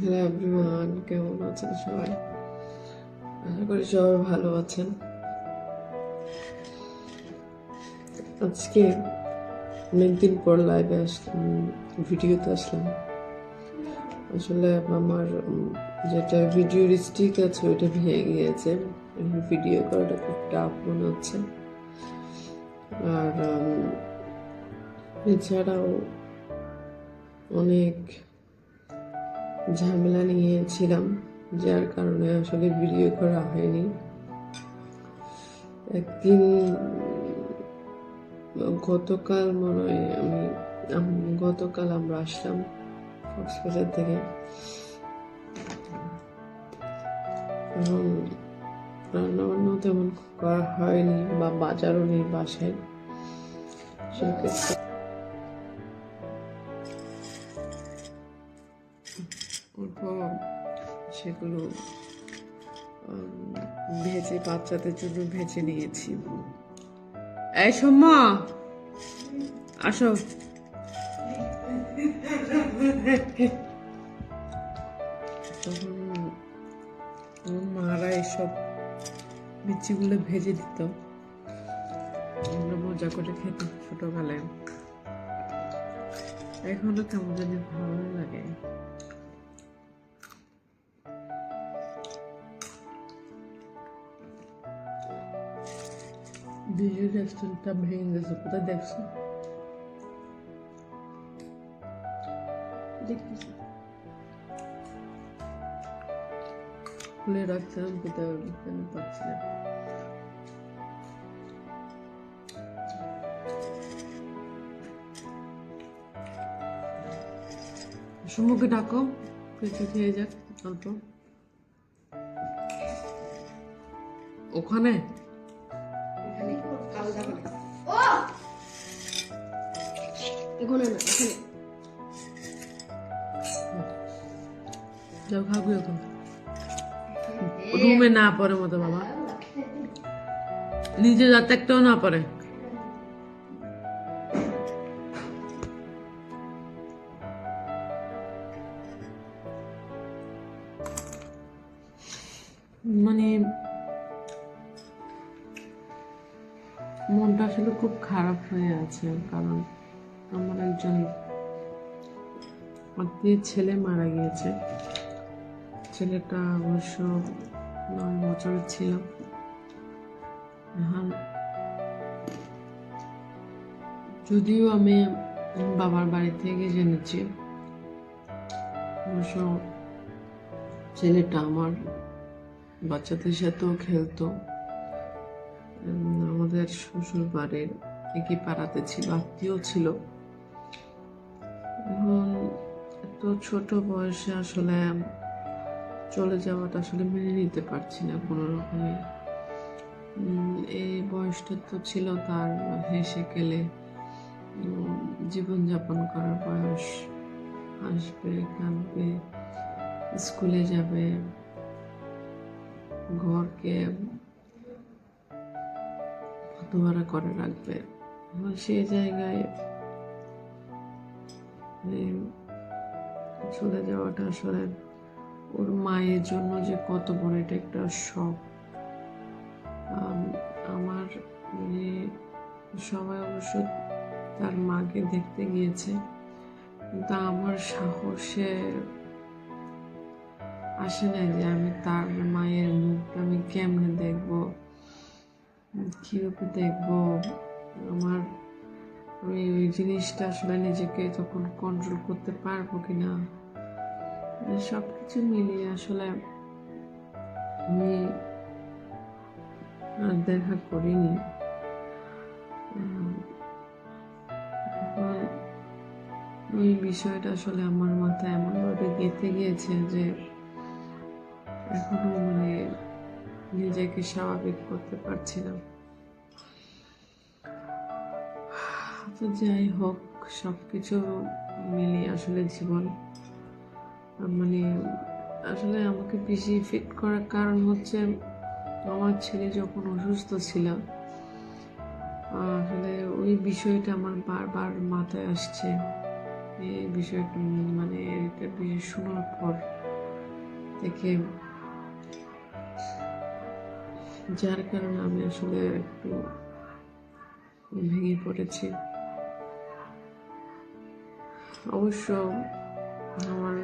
Hello everyone, কেমন আছেন সবাই? আশা করি সবাই ভালো আছেন। আজকে অনেকদিন পর লাইভে আসলাম, ভিডিওতে আসলাম। আসলে আমার যেটা ভিডিওর স্টিক আছে, ওইটা ভেঙে গিয়েছে। ভিডিও করাটা খুব টাফ মনে হচ্ছে। আর এছাড়াও অনেক ঝামেলা নিয়েছিলাম, যার কারণে আসলে ভিডিও করা হয়নি। একদিন গতকাল মনে হয় আমি গতকাল আমরা আসলাম কক্সবাজার থেকে। এবং তেমন করা হয়নি বা বাজারও নেই বাসায়। সেক্ষেত্রে অল্প সেগুলো ভেজে বাচ্চাদের জন্য ভেজে নিয়েছি। এই সৌম্য, আসো। তখন মারা এসব বিচিগুলো ভেজে দিত। আমরা মজা করে খেতাম ছোটবেলায়। এখনও কেমন জানি ভালো লাগে। বিজু রেস্টুরেন্টটা ভেঙে গেছে কোথায় দেখছ? দেখতেছি। খুলে রাখছিলাম কোথায় কেন পাচ্ছি না। সুমুকে ডাকো কিছু খেয়ে যাক অল্প। ওখানে? না যাও খাবি ওখান রুমে না পড়ে মতো বাবা। নিজে যাতে একটাও না পড়ে। মানে মনটা আসলে খুব খারাপ হয়ে আছে কারণ আমার একজন আত্মীয় ছেলে মারা গিয়েছে। ছেলেটা অবশ্য নয় বছরের ছিল। যদিও আমি বাবার বাড়ি থেকে জেনেছি, অবশ্য ছেলেটা আমার বাচ্চাদের সাথেও খেলতো। আমাদের শ্বশুর বাড়ির একই পাড়াতে ছিল, আত্মীয় ছিল। এত ছোট বয়সে আসলে চলে যাওয়াটা আসলে মেনে নিতে পারছি না কোনো রকমে। এই বয়সটা তো ছিল তার হেসে গেলে জীবনযাপন করার বয়স আসবে, কাঁদবে, স্কুলে যাবে, ঘরকে ভাড়া করে রাখবে। সেই জায়গায় চলে যাওয়াটা আসলে ওর মায়ের জন্য যে কত বড় এটা একটা শখ। আমার মানে সবাই অবশ্য তার মাকে দেখতে গিয়েছে, কিন্তু আমার সাহসে আসে না যে আমি তার মায়ের মুখটা আমি কেমনে দেখব, কীভাবে দেখব। আমার আমি ওই জিনিসটা আসলে নিজেকে তখন কন্ট্রোল করতে পারব কিনা? সব কিছু মিলিয়ে আসলে আমি আর দেখা করিনি। ওই বিষয়টা আসলে আমার মাথায় এমনভাবে গেঁথে গিয়েছে যে এখনও মানে নিজেকে স্বাভাবিক করতে পারছি না। তো যাই হোক সব কিছু মিলিয়ে আসলে জীবন মানে আসলে আমাকে বেশি ফিট করার কারণ হচ্ছে আমার ছেলে যখন অসুস্থ ছিল আসলে ওই বিষয়টা আমার বারবার মাথায় আসছে। এই বিষয়টা মানে এটা বিষয় শোনার পর থেকে যার কারণে আমি আসলে একটু ভেঙে পড়েছি। অবশ্য আমার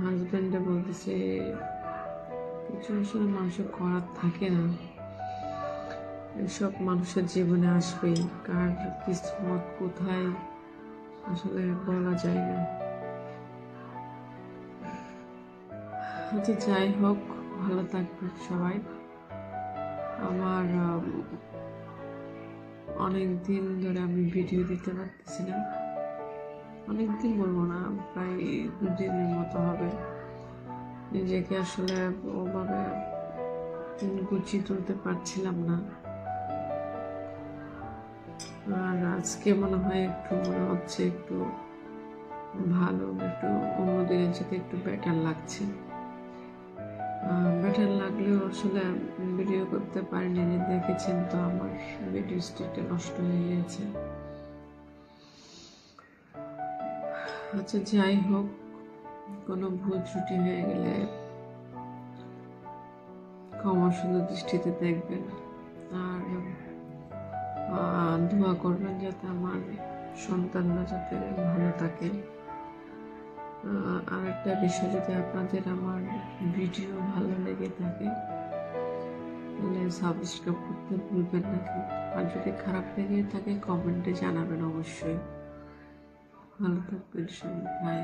হাজব্যান্ডে বলতেছে, কিছু আসলে মানুষের করার থাকে না। এসব মানুষের জীবনে আসবেই কার কিসমত, কোথায়, আসলে বলা যায় না। আচ্ছা যাই হোক, ভালো থাকবেন সবাই। আমার অনেক দিন ধরে আমি ভিডিও দিতে পারতেছি না। অনেক দিন বলব না, প্রায় দুদিনের মতো হবে। নিজেকে আসলে ওভাবে গুছিয়ে তুলতে পারছিলাম না। আর আজকে মনে হয় একটু মনে হচ্ছে একটু ভালো, একটু অন্য দিনের সাথে একটু বেটার লাগছে। বেটার লাগলেও আসলে ভিডিও করতে পারিনি, দেখেছেন তো আমার ভিডিও স্টিকটা নষ্ট হয়ে গিয়েছে। আচ্ছা যাই হোক, কোনো ভুল ত্রুটি হয়ে গেলে ক্ষমা সুন্দর দৃষ্টিতে দেখবেন। আর দোয়া করবেন যাতে আমার সন্তানরা যাতে ভালো থাকে। আর একটা বিষয়, যদি আপনাদের আমার ভিডিও ভালো লেগে থাকে, তাহলে সাবস্ক্রাইব করতে ভুলবেন না। আর যদি খারাপ লেগে থাকে কমেন্টে জানাবেন অবশ্যই। ভালো থাকবেন সবাই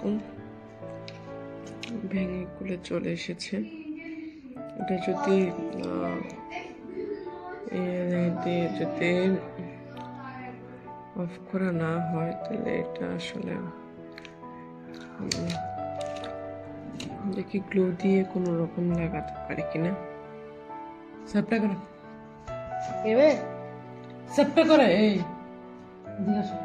এরকম ভেঙে খুলে চলে এসেছে। এটা যদি দিয়ে যদি অফ করা না হয় তাহলে এটা আসলে দেখি গ্লু দিয়ে কোনো রকম লাগাতে পারি কিনা। সাপটা করে। সাপটা করে এই। জিজ্ঞাসা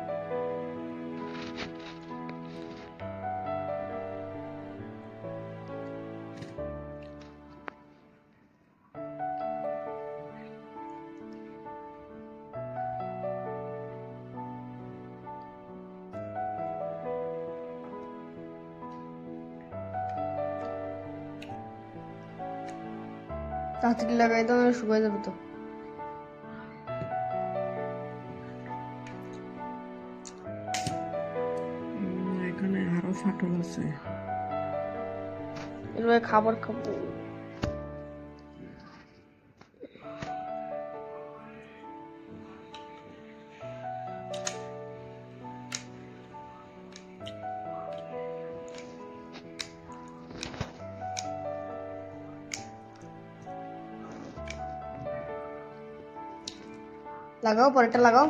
তাড়াতাড়ি লাগাই তো শুকাই যাবে তো। এখানে আরও ফাটল আছে। এবার খাবার খাব। লাগাও পরেরটা লাগাও।